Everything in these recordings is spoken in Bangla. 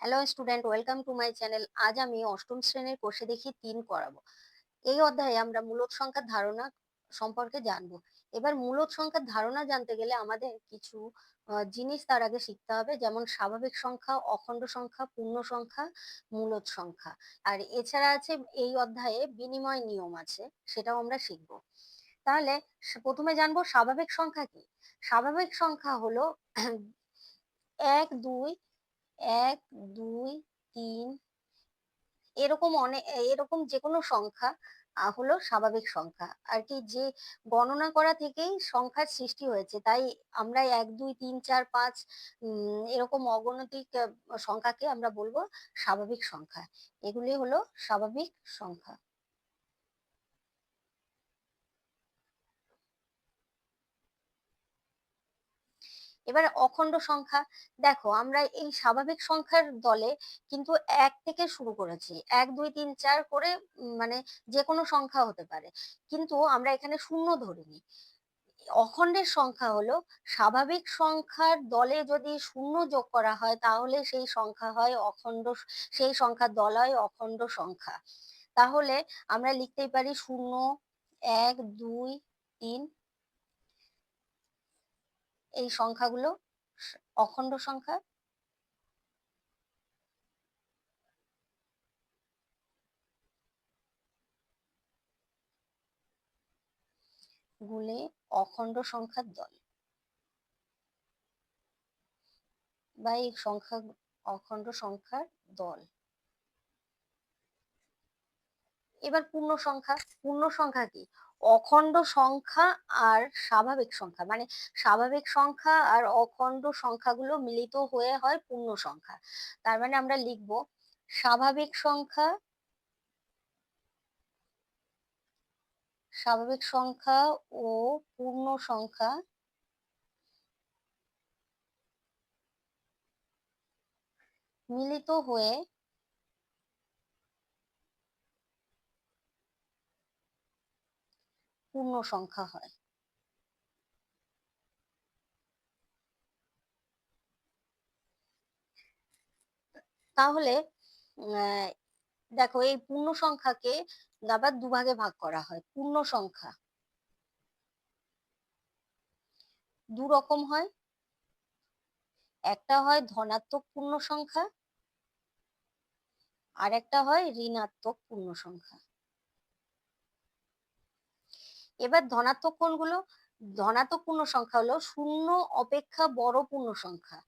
Hello student welcome to my channel আজ আমি অষ্টম শ্রেণির কোষে দেখি তিন করাবো। এই অধ্যায়ে আমরা মূলদ সংখ্যার ধারণা সম্পর্কে জানব। এবার মূলদ সংখ্যার ধারণা জানতে গেলে আমাদের কিছু জিনিস তার আগে শিখতে হবে, যেমন স্বাভাবিক সংখ্যা, অখণ্ড সংখ্যা, পূর্ণ সংখ্যা মূলদ সংখ্যা। আর এছাড়া আছে এই অধ্যায়ে বিনিময় নিয়ম আছে, সেটাও আমরা শিখব। তাহলে প্রথমে জানব স্বাভাবিক সংখ্যা কি? স্বাভাবিক সংখ্যা হলো এক, দুই এক, দুই, তিন, এরকম অনেক এরকম যে কোনো সংখ্যা হলো স্বাভাবিক সংখ্যা। আর কি যে গণনা করা থেকেই সংখ্যার সৃষ্টি হয়েছে, তাই আমরা এক, দুই, তিন, চার, পাঁচ এরকম অগণতিক সংখ্যাকে আমরা বলব স্বাভাবিক সংখ্যা। এগুলি হলো স্বাভাবিক সংখ্যা। এবার অখণ্ড সংখ্যা, দেখো আমরা এই স্বাভাবিক সংখ্যার দলে কিন্তু এক থেকে শুরু করেছি। এক, দুই, তিন, চার করে মানে যে কোনো সংখ্যা হতে পারে। কিন্তু আমরা এখানে শূন্য ধরিনি। অখণ্ডের সংখ্যা হলো স্বাভাবিক সংখ্যার দলে যদি শূন্য যোগ করা হয় তাহলে সেই সংখ্যা হয় অখণ্ড, সেই সংখ্যার দল হয় অখণ্ড সংখ্যা। তাহলে আমরা লিখতেই পারি শূন্য, এক, দুই, তিন এই সংখ্যাগুলো অখণ্ড সংখ্যা। গুলে অখণ্ড সংখ্যার দল। বা এই সংখ্যা, অখণ্ড সংখ্যার দল। এবার পূর্ণ সংখ্যা পূর্ণ সংখ্যা কি? অখণ্ড সংখ্যা আর স্বাভাবিক সংখ্যা। মানে স্বাভাবিক সংখ্যা আর অখণ্ড সংখ্যাগুলো মিলিত হয়ে হয় পূর্ণ সংখ্যা। তার মানে আমরা লিখব স্বাভাবিক সংখ্যা স্বাভাবিক সংখ্যা ও পূর্ণ সংখ্যা, মিলিত হয়ে পূর্ণ সংখ্যা হয়। তাহলে দেখো এই পূর্ণ সংখ্যাকে আবার দুভাগে ভাগ করা হয়। পূর্ণ সংখ্যা দু রকম হয়। একটা হয় ধনাত্মক পূর্ণ সংখ্যা আর একটা হয় ঋণাত্মক পূর্ণ সংখ্যা। এবার ধনাত্মক কোনগুলো ধনাত্মক পূর্ণ সংখ্যা হলো শূন্য অপেক্ষা বড় পূর্ণ সংখ্যা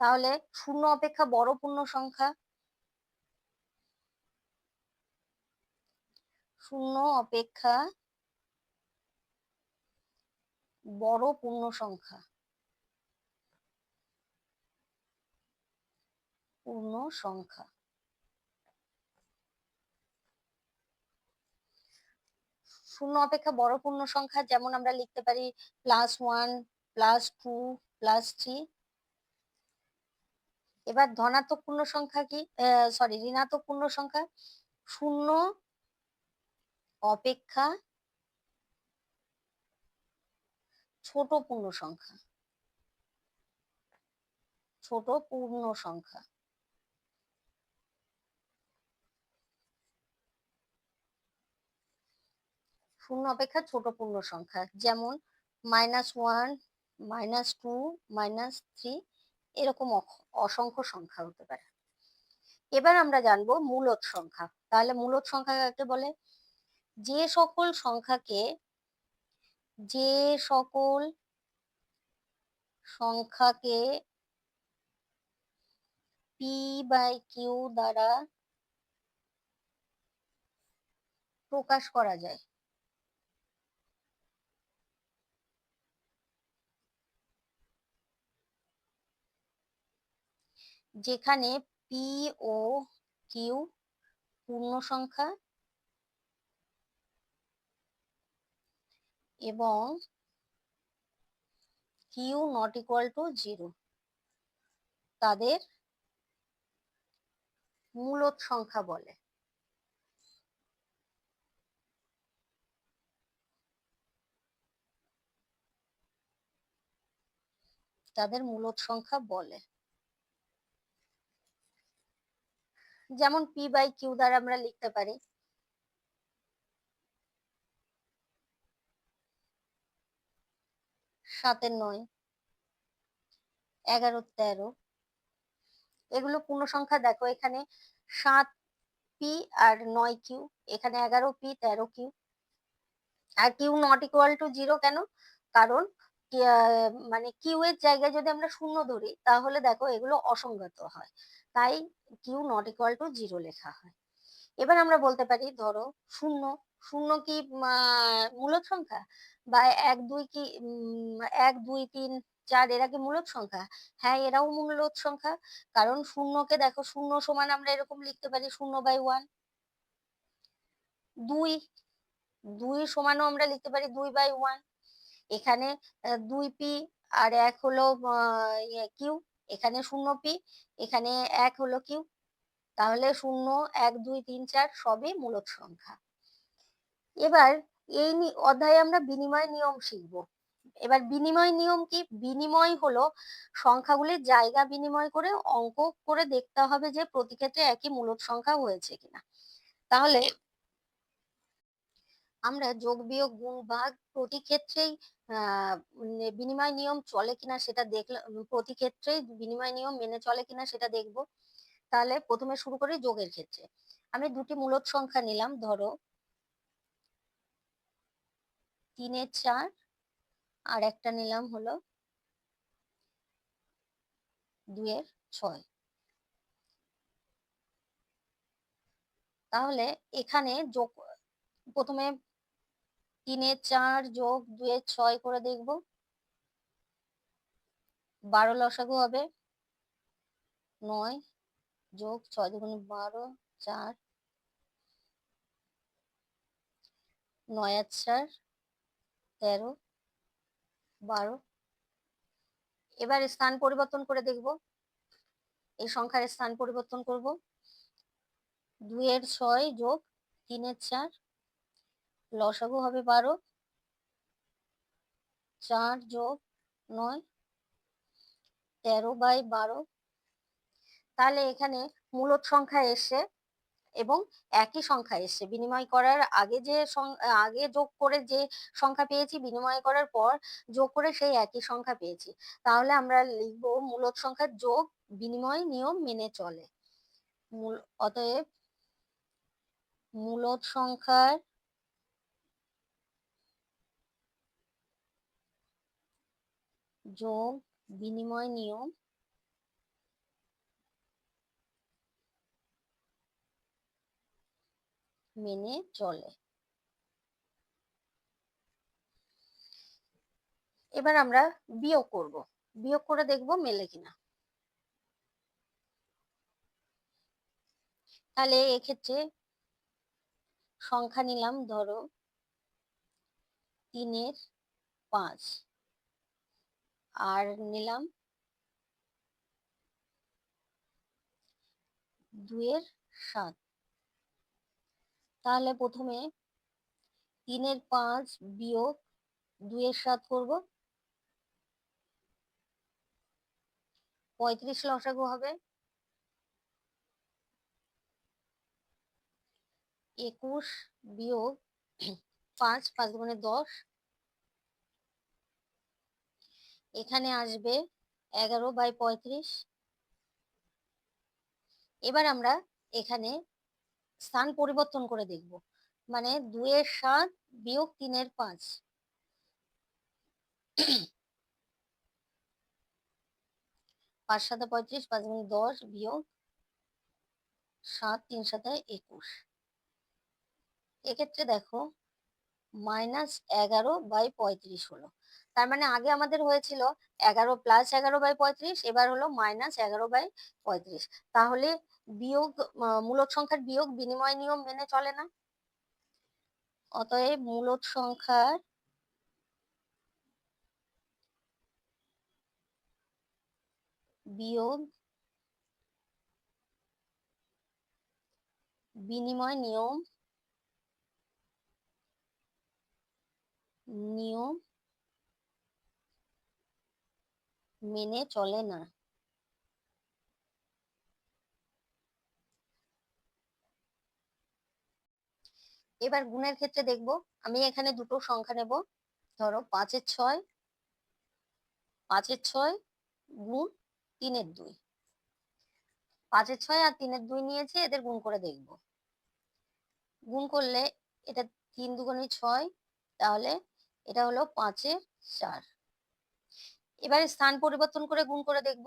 তাহলে শূন্য অপেক্ষা বড় পূর্ণ সংখ্যা শূন্য অপেক্ষা বড় পূর্ণ সংখ্যা পূর্ণ সংখ্যা শূন্য অপেক্ষা বড় পূর্ণ সংখ্যা, যেমন আমরা লিখতে পারি plus one plus two plus three এবার ধনাত্মক পূর্ণ সংখ্যা কি? সরি ঋণাত্মক পূর্ণ সংখ্যা। শূন্য অপেক্ষা ছোট পূর্ণ সংখ্যা। ছোট পূর্ণ সংখ্যা। শূন্য অপেক্ষা ছোট পূর্ণ সংখ্যা, যেমন minus one minus two minus three এরকম অসংখ্য সংখ্যা হতে পারে। এবার আমরা জানব মূলদ সংখ্যা। তাহলে মূলদ সংখ্যা কাকে বলে? যে সকল সংখ্যাকে, যে সকল সংখ্যাকে পি বাই কিউ দ্বারা প্রকাশ করা যায় যেখানে পি ও কিউ পূর্ণ সংখ্যা এবং Q not equal to zero তাদের মূলত সংখ্যা বলে। তাদের মূলত সংখ্যা বলে। যেমন পি বাই কিউ দ্বারা আমরা লিখতে পারি। সাতের নয়, এগারো তেরো। এগুলো পূর্ণ সংখ্যা দেখো, এখানে সাত পি আর নয় কিউ এখানে এগারো পি তেরো Q R Q not equal to zero কেন? কারণ মানে কিউ এর জায়গায় যদি আমরা শূন্য ধরি, তাহলে দেখো এগুলো অসংগত হয়। তাই Q not equal to zero লেখা হয়। এবার আমরা বলতে পারি, ধরো, শূন্য। শূন্য কি মূলদ সংখ্যা? বা এক, দুই কি এক, দুই, তিন, চার, এরা কি মূলদ সংখ্যা? হ্যাঁ এরাও মূলদ সংখ্যা। কারণ শূন্যকে দেখো, শূন্য সমান আমরা এরকম লিখতে পারি, শূন্য বাই ওয়ান দুই দুই সমানও আমরা লিখতে পারি, দুই বাই ওয়ান এখানে দুই পি আর এক হলো কিউ এখানে শূন্য পি, এখানে এক হলো কিউ, তাহলে শূন্য, এক, দুই, তিন, চার সবই মূলদ সংখ্যা। এবার এই অধ্যায়ে আমরা বিনিময় নিয়ম শিখব। এবার বিনিময় নিয়ম কি? বিনিময় হলো সংখ্যাগুলির জায়গা বিনিময় করে অঙ্ক করে দেখতে হবে যে প্রতি ক্ষেত্রে একই মূলদ সংখ্যা হয়েছে কিনা। তাহলে আমরা যোগ, বিয়োগ, গুণ, ভাগ প্রতি ক্ষেত্রেই বিনিময় নিয়ম চলে কিনা সেটা দেখলাম প্রতি ক্ষেত্রেই বিনিময় নিয়ম মেনে চলে কিনা সেটা দেখব। তাহলে প্রথমে শুরু করি যোগের ক্ষেত্রে। আমি দুটি মূলদ সংখ্যা নিলাম, ধরো। তিনের চার, আর একটা নিলাম হলো দুয়ের ছয়। তাহলে এখানে যোগ, প্রথমে তিনের চার যোগ দুয়ের ছয় করে দেখব। বারো লসাগু হবে। নয় যোগ ছয় দুগুণে বারো, চার। নয় আর চার, তেরো, বারো। এবার স্থান পরিবর্তন করে দেখব। এই সংখ্যার স্থান পরিবর্তন করব। দুইয়ের ছয় যোগ তিনের চার লসাগু হবে বারো। চার যোগ নয়, তেরো বাই বারো। তাহলে এখানে মূলত সংখ্যা এসে এবং একই সংখ্যা এসছে। বিনিময় করার আগে যে আগে যোগ করে যে সংখ্যা পেয়েছি, বিনিময় করার পর যোগ করে সেই একই সংখ্যা পেয়েছি। তাহলে আমরা লিখব মূলত সংখ্যার যোগ বিনিময় নিয়ম মেনে চলে। মূল, অতএব মূলত সংখ্যার যোগ, বিনিময় নিয়ম। মেনে চলে। এবার আমরা বিয়োগ করব। বিয়োগ করে দেখব মেলে কিনা। তাহলে এক্ষেত্রে সংখ্যা নিলাম, ধরো, তিনের পাঁচ। আর নিলাম দুয়ের সাত। তাহলে প্রথমে তিনের পাঁচ বিয়োগ দুইয়ের সাত করব। পঁয়ত্রিশ লসাগু হবে। একুশ বিয়োগ পাঁচ পাঁচ গুণে দশ এখানে আসবে এগারো বাই পঁয়ত্রিশ। এবার আমরা এখানে স্থান পরিবর্তন করে দেখব। মানে দুয়ের সাত বিয়োগ তিনের পাঁচ। পাঁচ সাথে পঁয়ত্রিশ, পাঁচ গুণ দশ বিয়োগ সাত তিন সাথে একুশ। এক্ষেত্রে দেখো, মাইনাস এগারো বাই পঁয়ত্রিশ হলো। তার মানে আগে আমাদের হয়েছিল এগারো প্লাস এগারো বাই পঁয়ত্রিশ, এবার হলো মাইনাস এগারো বাই পঁয়ত্রিশ। তাহলে বিয়োগ মূলদ সংখ্যার বিয়োগ বিনিময় নিয়ম মেনে চলে না? অতএব মূলদ সংখ্যার বিয়োগ বিনিময় নিয়ম নিয়ম মেনে চলে না। এবার গুণের ক্ষেত্রে দেখব, আমি এখানে দুটো সংখ্যা নেব। ধরো পাঁচের ছয় পাঁচের ছয় গুণ তিনের দুই। পাঁচের ছয় আর তিনের দুই নিয়েছে, এদের গুণ করে দেখব। গুণ করলে এটা তিন দুগুণে ছয়, তাহলে এটা হলো পাঁচের চার। এবারে স্থান পরিবর্তন করে গুণ করে দেখব।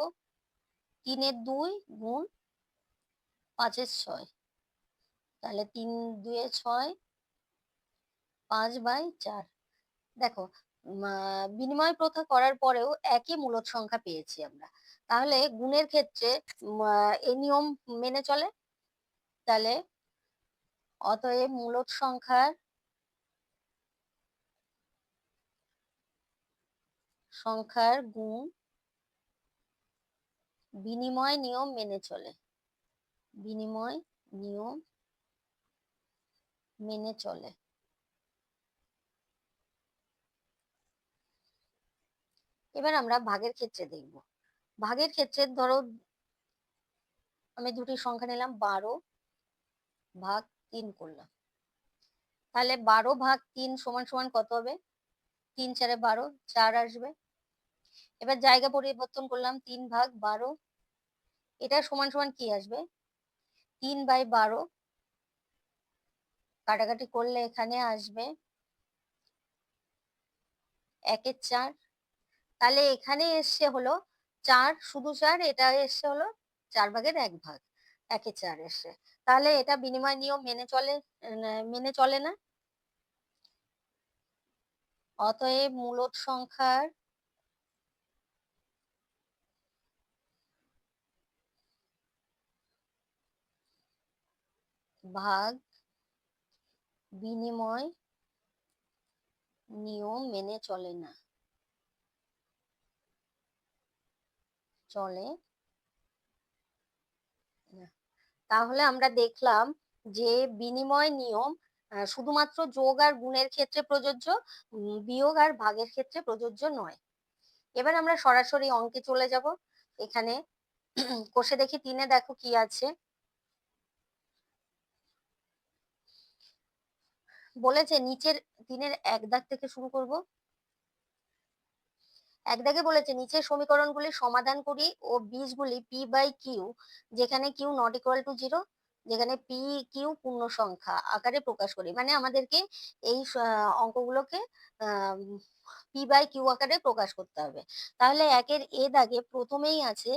তিনের দুই গুণ পাঁচের ছয়। তাহলে তিন দুয়ে ছয়, পাঁচ বাই চার। দেখো বিনিময় প্রথা করার পরেও একই মূলদ সংখ্যা পেয়েছি আমরা। তাহলে গুণের ক্ষেত্রে এই নিয়ম মেনে চলে। তাহলে অতএব মূলদ সংখ্যার সংখ্যার গুণ বিনিময় নিয়ম মেনে চলে। বিনিময় নিয়ম মেনে চলে। এবার আমরা ভাগের ক্ষেত্রে দেখব। ভাগের ক্ষেত্রে ধরো আমি দুটি সংখ্যা নিলাম, বারো ভাগ তিন করলাম। তাহলে বারো ভাগ তিন সমান সমান কত হবে? তিন চারে বারো, চার আসবে। এবার জায়গা পরিবর্তন করলাম তিন ভাগ বারো। এটা সমান সমান কি আসবে? তিন বাই বারো। কাটাকাটি করলে এখানে আসবে একের চার। তাহলে এখানে এসছে হলো চার শুধু চার, এটা এসছে হলো চার ভাগের এক ভাগ একে চার এসছে তাহলে এটা বিনিময় নিয়ম মেনে চলে মেনে চলে না? অতএব মূলদ সংখ্যার ভাগ বিনিময় নিয়ম মেনে চলে না। চলে তাহলে আমরা দেখলাম যে বিনিময় নিয়ম শুধুমাত্র যোগ আর গুণের ক্ষেত্রে প্রযোজ্য বিয়োগ আর ভাগের ক্ষেত্রে প্রযোজ্য নয়। এবার আমরা সরাসরি অঙ্কে চলে যাব। এখানে কষে দেখি তিনে দেখো কি আছে। বলেছে নিচের তিনের এক দাগ থেকে শুরু করব। এক দাগে বলেছে নিচের সমীকরণগুলি সমাধান করি ও বীজগুলি পি বাই কিউ যেখানে Q not equal to zero যেখানে পি কিউ পূর্ণ সংখ্যা আকারে প্রকাশ করি। মানে আমাদেরকে এই অঙ্কগুলোকে পি বাই কিউ আকারে প্রকাশ করতে হবে। তাহলে একের এ দাগে প্রথমেই আছে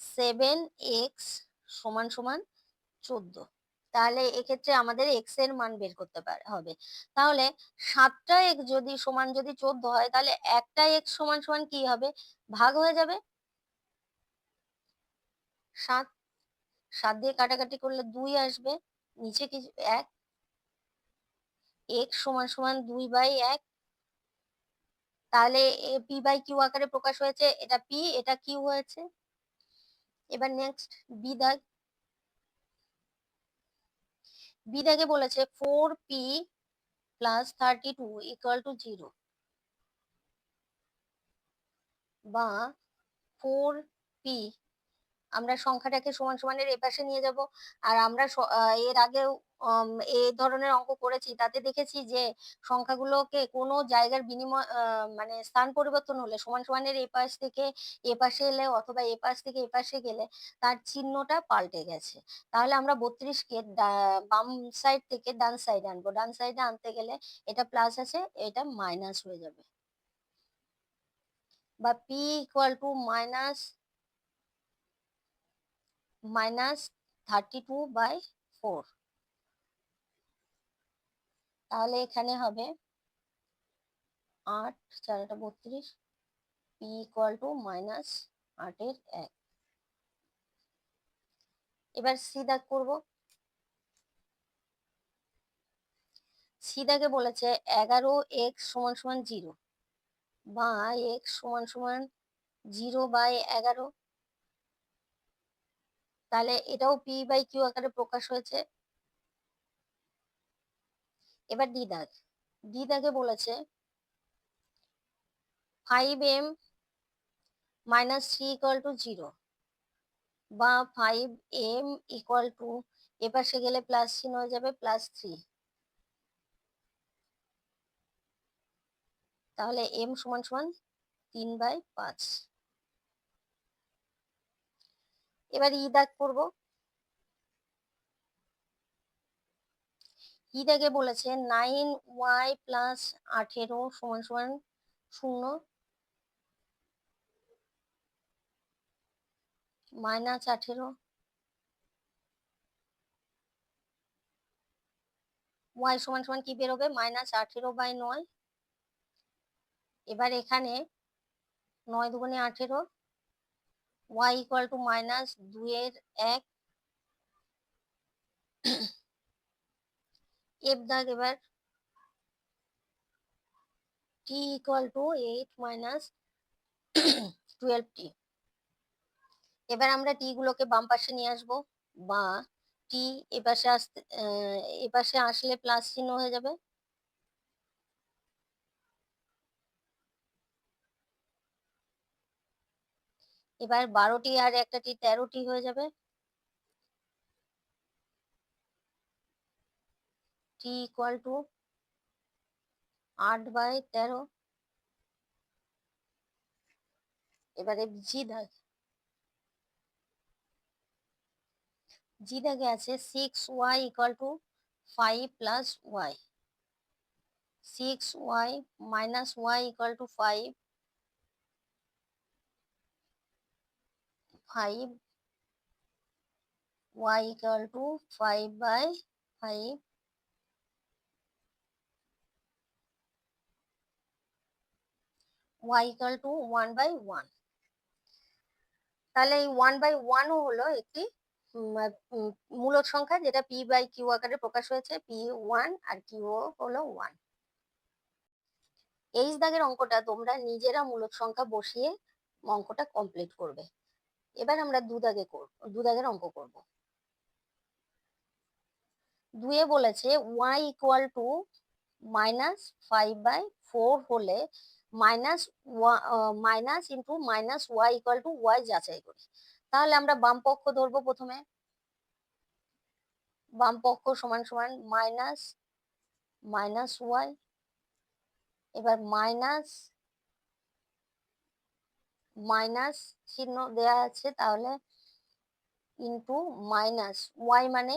সেভেন এক্স সমান সমান চোদ্দ। তাহলে এক্ষেত্রে আমাদের এক্সের মান বের করতে হবে। তাহলে সাতটা এক্স যদি সমান যদি চোদ্দ হয়, তাহলে একটা এক্স সমান সমান কি হবে? ভাগ হয়ে যাবে। সাত সাত দিয়ে কাটাকাটি করলে দুই আসবে, নিচে কি এক? এক্স সমান সমান দুই বাই এক। তাহলে পি বাই কিউ আকারে প্রকাশ হয়েছে, এটা পি এটা কিউ হয়েছে। এবার নেক্সট বি দাগ। বিদাগে বলেছে four P plus thirty two equal to zero বা ফোর পি আমরা সংখ্যাটাকে সমান সমানের এপাশে নিয়ে যাব। আর আমরা এর আগেও এই ধরনের অঙ্ক করেছি। তাতে দেখেছি যে সংখ্যাগুলোকে কোনো জায়গার বিনিময় মানে স্থান পরিবর্তন হলে, সমান সমানের এপাশ থেকে এপাশে এলে অথবা এপাশ থেকে এপাশে গেলে তার চিহ্নটা পাল্টে গেছে। তাহলে আমরা বত্রিশকে বাম সাইড থেকে ডান সাইডে আনব। ডান সাইডে আনতে গেলে এটা প্লাস আছে, এটা মাইনাস হয়ে যাবে। বা P equal to minus minus thirty two by four তাহলে এখানে হবে আট চারটা বত্রিশ পি ইকুয়াল টু মাইনাস আটের এক। এবার সি দাগ করব। সি দাগে বলেছে এগারো এক্স সমান সমান জিরো বা এক্স সমান সমান জিরো বাই এগারো। তাহলে এটাও পি বাই কিউ আকারে প্রকাশ হয়েছে। এবার ডি দাগ ডি দাগে বলেছে five M minus three equal to zero বা ফাইভ এম ইকুয়াল টু এপাশে গেলে প্লাস চিহ্ন হয়ে যাবে প্লাস থ্রি তাহলে এম সমান সমান তিন বাই পাঁচ। এবার ই দাগ করব ই দাগে বলেছে, নাইন ওয়াই প্লাস আঠেরো সমান সমান শূন্য। মাইনাস আঠেরো। ওয়াই সমান সমান কি বেরোবে? মাইনাস আঠেরো বাই নয়। এবার এখানে নয় দুগুণে আঠেরো। ওয়াই ইকুয়াল টু মাইনাস দুইয়ের এক। এফ দাগ এবার T equal to eight minus twelve T এবার আমরা টি গুলোকে বাম পাশে নিয়ে আসব। বা টি এপাশে আসতে এপাশে আসলে প্লাস চিহ্ন হয়ে যাবে। এবার বারোটি আর একটা টি তেরোটি হয়ে যাবে। টি ইকুয়াল টু আট বাই তেরো। এবারে জি দাগ জি দাগে আছে six Y equal to five plus Y six Y minus Y equal to five five Y equal to five by five Y equal to one by one তাহলে এই ওয়ান বাই ওয়ানও হলো একটি মূলদ সংখ্যা, যেটা পি বাই কিউ আকারে প্রকাশ হয়েছে পি ওয়ান আর কিউ হলো ওয়ান এইচ দাগের অঙ্কটা তোমরা নিজেরা মূলদ সংখ্যা বসিয়ে অঙ্কটা কমপ্লিট করবে। এবার আমরা দু দাগে করব দু দাগের অঙ্ক করব। দুয়ে বলেছে Y equal to minus five by four হলে minus minus into minus Y equal to Y যাচাই করি। তাহলে আমরা বাম পক্ষ ধরবো প্রথমে। বাম পক্ষ সমান সমান মাইনাস মাইনাস ওয়াই এবার মাইনাস মাইনাস চিহ্ন দেয়া আছে, তাহলে ইন্টু মাইনাস ওয়াই মানে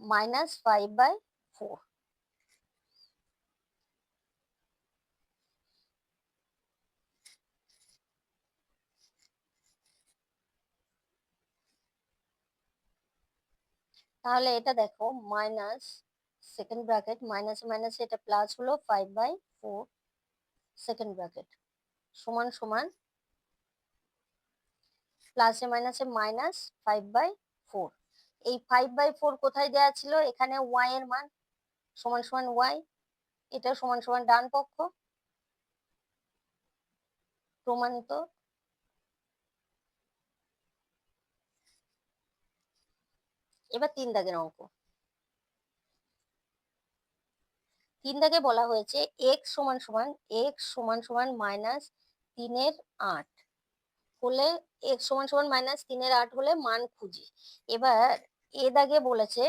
মাইনাস ফাইভ বাই ফোর তাহলে এটা দেখো minus second bracket minus minus এটা প্লাস হলো five by four second bracket সমান সমান প্লাসে মাইনাসে মাইনাস ফাইভ বাই ফোর এই ফাইভ বাই ফোর কোথায় দেওয়া ছিল? এখানে ওয়াই এর মান সমান সমান ওয়াই এটা সমান সমান ডান পক্ষ, প্রমাণিত। এবার তিন দাগের অঙ্ক। তিন দাগে বলা হয়েছে এক্স সমান সমান এক্স সমান সমান মাইনাস তিনের আট। হলে এক্স সমান সমান মাইনাস তিনের আট হলে মান খুঁজি। এবার এ দাগে বলেছে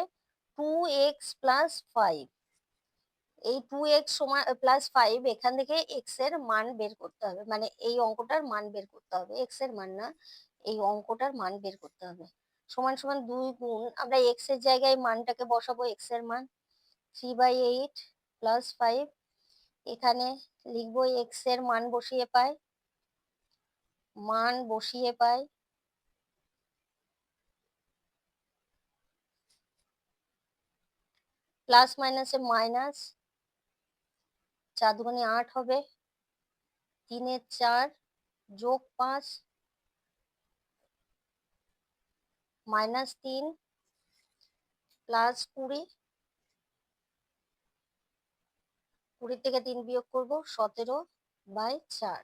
টু এক্স প্লাস ফাইভ এই টু এক্স সমান প্লাস ফাইভ এখান থেকে এক্সের মান বের করতে হবে। মানে এই অঙ্কটার মান বের করতে হবে। এক্সের মান না, এই অঙ্কটার মান বের করতে হবে। সমান সমান দুই গুণ, আমরা এক্সের জায়গায় মানটাকে বসাবো এক্সের মান। Three by eight plus five এখানে লিখব এক্সের মান বসিয়ে পাই। মান বসিয়ে পাই। প্লাস মাইনাসে মাইনাস চার আট হবে। তিনের চার, যোগ পাঁচ মাইনাস তিন প্লাস কুড়ি। কুড়ি থেকে তিন বিয়োগ করব, সতেরো বাই চার।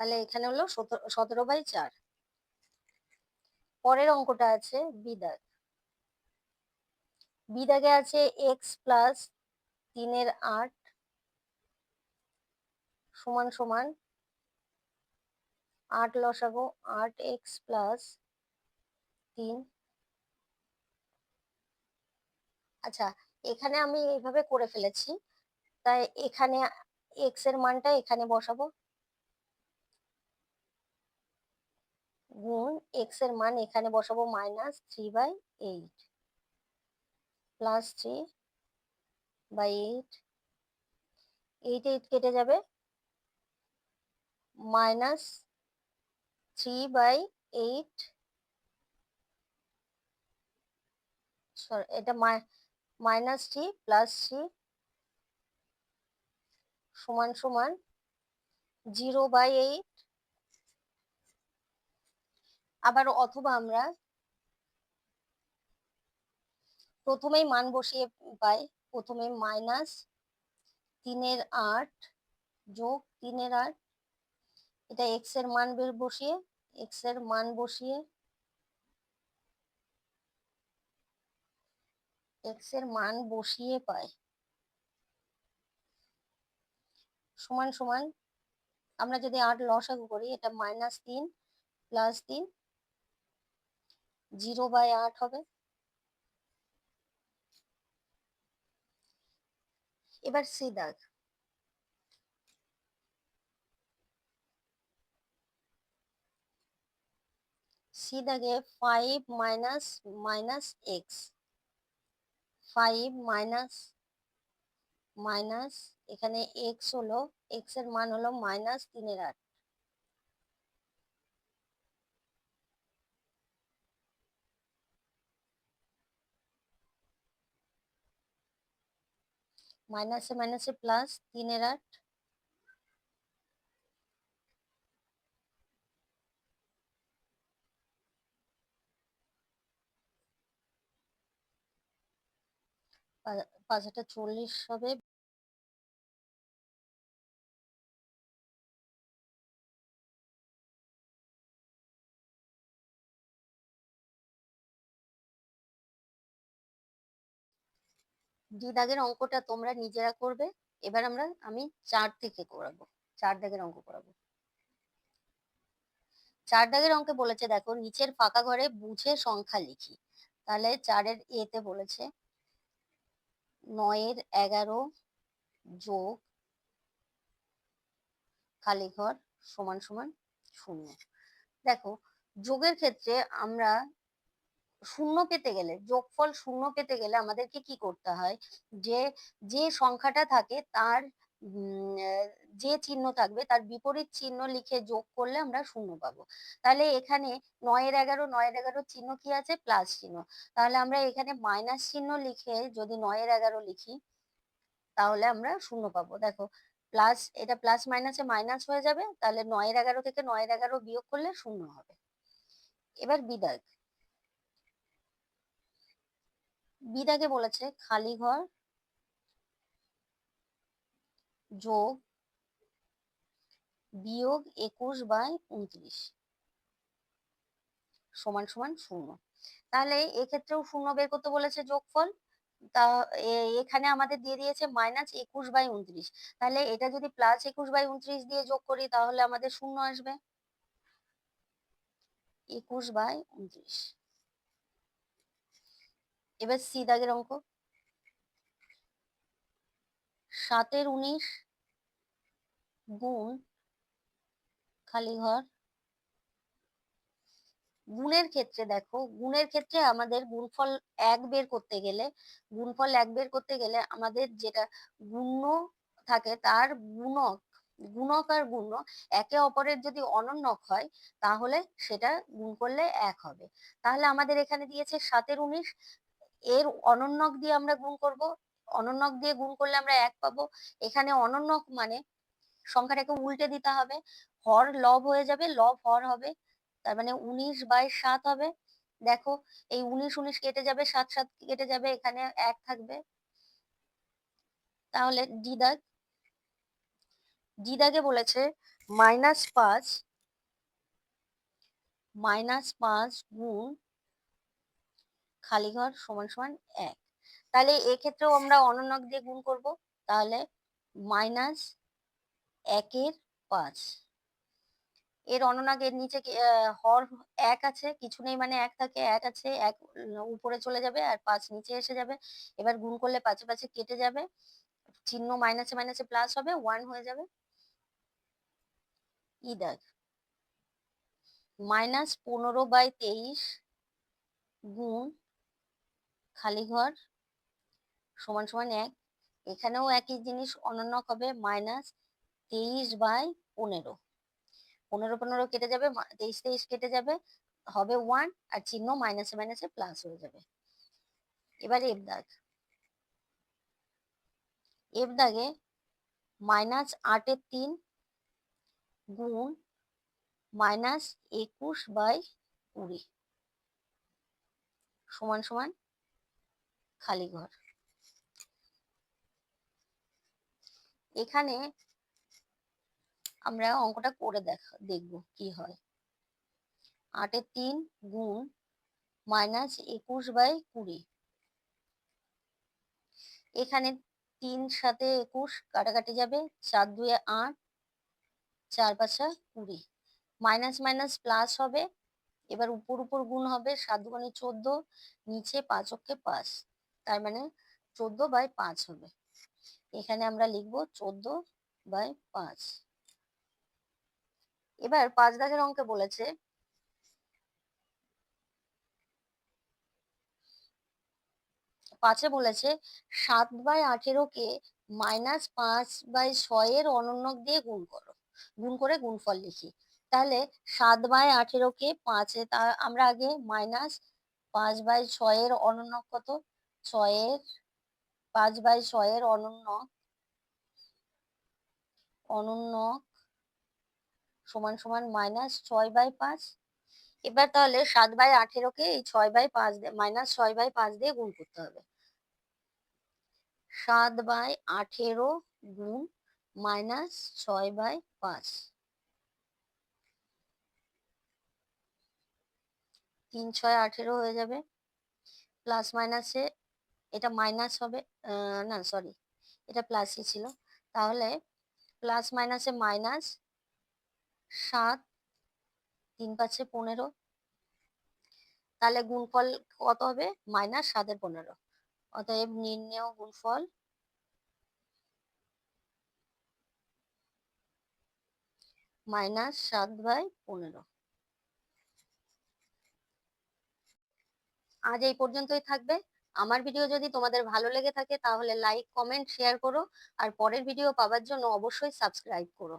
তাহলে এখানে হলো সতেরো বাই চার। পরের অঙ্কটা আছে বিদাগ। বিদাগে আছে এক্স প্লাস তিনের আট সমান সমান আট লসাগো আট এক্স প্লাস তিন। আচ্ছা এখানে আমি এইভাবে করে ফেলেছি। তাই এখানে এক্সের মানটা এখানে বসাবো। গুণ এক্সের মান এখানে বসাবো minus three by eight plus three by eight eight eight কেটে যাবে minus three by eight sorry এটা মাইনাস থ্রি প্লাস থ্রি সমান সমান জিরো বাই এইট আবার অথবা আমরা প্রথমেই মান বসিয়ে পাই, প্রথমে মাইনাস তিনের আট যোগ তিনের আট। এটা এক্সের মান বের বসিয়ে এক্সের মান বসিয়ে এক্সের মান বসিয়ে পাই। সমান সমান আমরা যদি আট লসাগু করি, এটা মাইনাস তিন প্লাস তিন জিরো বাই আট হবে। এবার সি দাগ। সি দাগে five minus minus X five minus minus এখানে এক্স হলো এক্সের মান হলো মাইনাস তিনের আট। মাইনাসে মাইনাসে প্লাস তিনের আট পাঁচ হাজার চল্লিশ হবে ডি দাগের অঙ্কটা তোমরা নিজেরা করবে, এবার আমরা, আমি চার থেকে করাবো, চার দাগের অঙ্ক করাবো। চার দাগের অঙ্কে বলেছে, দেখো, নিচের ফাঁকা ঘরে বুঝে সংখ্যা লিখি। তাহলে চারের এতে বলেছে, নয়ের এগারো যোগ খালি ঘর সমান সমান শূন্য। দেখো, যোগের ক্ষেত্রে আমরা শূন্য পেতে গেলে, যোগফল শূন্য পেতে গেলে আমাদেরকে কি করতে হয়? যে যে সংখ্যাটা থাকে তার যে চিহ্ন থাকবে তার বিপরীত চিহ্ন লিখে যোগ করলে আমরা শূন্য পাবো। তাহলে এখানে নয়ের এগারো নয়ের এগারো চিহ্ন কি আছে? প্লাস চিহ্ন। তাহলে আমরা এখানে মাইনাস চিহ্ন লিখে যদি নয়ের এগারো লিখি, তাহলে আমরা শূন্য পাবো। দেখো, প্লাস, এটা প্লাস মাইনাসে মাইনাস হয়ে যাবে, তাহলে নয়ের এগারো থেকে নয়ের এগারো বিয়োগ করলে শূন্য হবে। এবার বিদায়। বিদাগে বলেছে, খালি ঘর যোগ বিয়োগ একুশ বাই উনত্রিশ সমান সমান শূন্য। তাহলে এক্ষেত্রেও শূন্য বের করতে বলেছে যোগফল। তা এখানে আমাদের দিয়ে দিয়েছে মাইনাস একুশ বাই উনত্রিশ। তাহলে এটা যদি প্লাস একুশ বাই উনত্রিশ দিয়ে যোগ করি, তাহলে আমাদের শূন্য আসবে। একুশ বাই উনত্রিশ। এবার সি দাগের অঙ্ক। সাতের উনিশ গুণ খালি ঘর। গুণের ক্ষেত্রে দেখো, গুণের ক্ষেত্রে আমাদের গুণফল এক বের করতে গেলে, গুণফল এক বের করতে গেলে আমাদের যেটা গুণ থাকে তার গুণক গুণক আর গুণ একে অপরের যদি অনন্যক হয়, তাহলে সেটা গুণ করলে এক হবে। তাহলে আমাদের এখানে দিয়েছে সাতের উনিশ এর অনন্যক দিয়ে আমরা গুণ করব। অনন্যক দিয়ে গুণ করলে আমরা এক পাবো। এখানে অনন্যক মানে সংখ্যাটাকে উল্টে দিতে হবে। হর লব হয়ে যাবে, লব হর হবে। তার মানে উনিশ বাই সাত হবে। দেখো, এই উনিশ উনিশ কেটে যাবে, সাত সাত কেটে যাবে, এখানে এক থাকবে। তাহলে দিদাগ দিদাগে বলেছে মাইনাস পাঁচ মাইনাস পাঁচ গুণ খালি ঘর সমান সমান এক। তাহলে এক্ষেত্রেও আমরা অনন্যক দিয়ে গুণ করব। তাহলে মাইনাস একের পাঁচ। এর অননাগ এর নিচে হর এক আছে, কিছু নেই মানে এক থাকে, এক আছে, এক উপরে চলে যাবে আর পাঁচ নিচে এসে যাবে। এবার গুণ করলে পাঁচে পাঁচে কেটে যাবে। চিহ্ন মাইনাসে মাইনাসে প্লাস হবে ওয়ান হয়ে যাবে। ই দেখ মাইনাস পনেরো বাই তেইশ গুণ খালি ঘর, সমান সমান এক। এখানেও একই জিনিস অনন্যক হবে মাইনাস তেইশ বাই পনেরো। পনেরো পনেরো কেটে যাবে তেইশ তেইশ কেটে যাবে, হবে ওয়ান আর চিহ্ন মাইনাসে মাইনাসে প্লাস হয়ে যাবে। এবারে এফ দাগ। এফ দাগে মাইনাস আটের তিন গুণ মাইনাস একুশ বাই কুড়ি। সমান সমান খালি ঘর। এখানে আমরা অঙ্কটা করে দেখা, দেখব কি হয়। আটের তিন গুণ মাইনাস একুশ বাই কুড়ি। এখানে তিন সাথে একুশ কাটাকাটি যাবে, চার দুয়ে আট, চার পাঁচা কুড়ি। মাইনাস মাইনাস প্লাস হবে, এবার উপর উপর গুণ হবে, সাত দুগুণে চোদ্দ, নিচে পাঁচ অক্ষে পাঁচ। তার মানে চোদ্দ বাই পাঁচ হবে। এখানে আমরা লিখব চোদ্দ বাই পাঁচ। এবার পাঁচ দাগের অঙ্কে বলেছে, পাঁচে বলেছে, সাত বাই আঠেরোকে মাইনাস পাঁচ বাই ছয়ের অনন্যক দিয়ে গুণ করো। গুণ করে গুণফল লিখি। তাহলে সাত বাই আঠেরোকে পাঁচে তা আমরা আগে মাইনাস পাঁচ বাই ছয়ের অনন্যক কত? ছয়ের, পাঁচ বাই ছয়ের অনন্যক অনন্যক সমান সমান মাইনাস ছয় বাই পাঁচ। এবার তাহলে সাত বাই আঠেরোকে এই ছয় বাই পাঁচ দিয়ে, মাইনাস ছয় বাই পাঁচ দিয়ে গুণ করতে হবে। সাত বাই আঠেরো গুণ মাইনাস ছয় বাই পাঁচ। তিন ছয় আঠেরো হয়ে যাবে, প্লাস মাইনাসে এটা মাইনাস হবে না সরি এটা প্লাসই ছিল। তাহলে প্লাস মাইনাসে মাইনাস সাত, তিন পাঁচে পনেরো, তাহলে গুণফল কত হবে? মাইনাস সাতের পনেরো। অতএব নির্ণেয় গুণফল মাইনাস সাত বাই পনেরো। আজ এই পর্যন্তই থাকবে। আমার ভিডিও যদি তোমাদের ভালো লেগে থাকে তাহলে লাইক কমেন্ট শেয়ার করো। আর পরের ভিডিও পাওয়ার জন্য অবশ্যই সাবস্ক্রাইব করো।